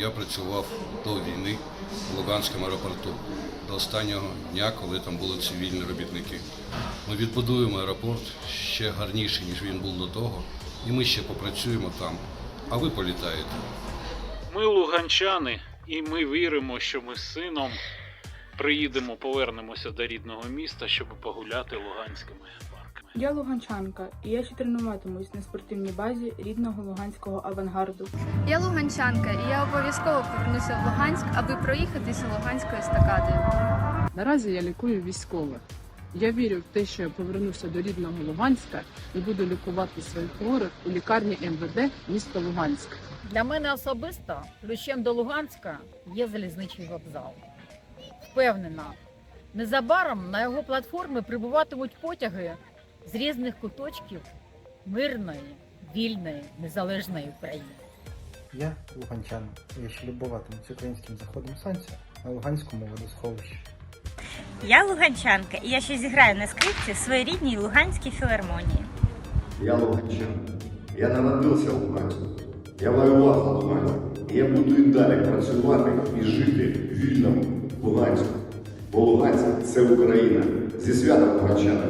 Я працював до війни в Луганському аеропорту до останнього дня, коли там були цивільні робітники. Ми відбудуємо аеропорт ще гарніший, ніж він був до того, і ми ще попрацюємо там. А ви політаєте. Ми луганчани, і ми віримо, що ми з сином приїдемо, повернемося до рідного міста, щоб погуляти луганськими. Я луганчанка, і я ще тренуватимусь на спортивній базі рідного луганського авангарду. Я луганчанка, і я обов'язково повернуся в Луганськ, аби проїхатися Луганською естакадою. Наразі я лікую військових. Я вірю в те, що я повернуся до рідного Луганська і буду лікувати своїх хворих у лікарні МВД міста Луганськ. Для мене особисто ключем до Луганська є залізничний вокзал. Впевнена, незабаром на його платформі прибуватимуть потяги з різних куточків мирної, вільної, незалежної України. Я луганчанин. Я ще любуватимусь українським заходом сонця на Луганському водосховищі. Я луганчанка, і я ще зіграю на скрипці в своїй рідній Луганській філармонії. Я Луганчан. Я народився в Луганську. Я воював за Луганськ. І я буду і далі працювати і жити в вільному Луганську. Бо Луганськ це Україна. Зі святом Луганчани!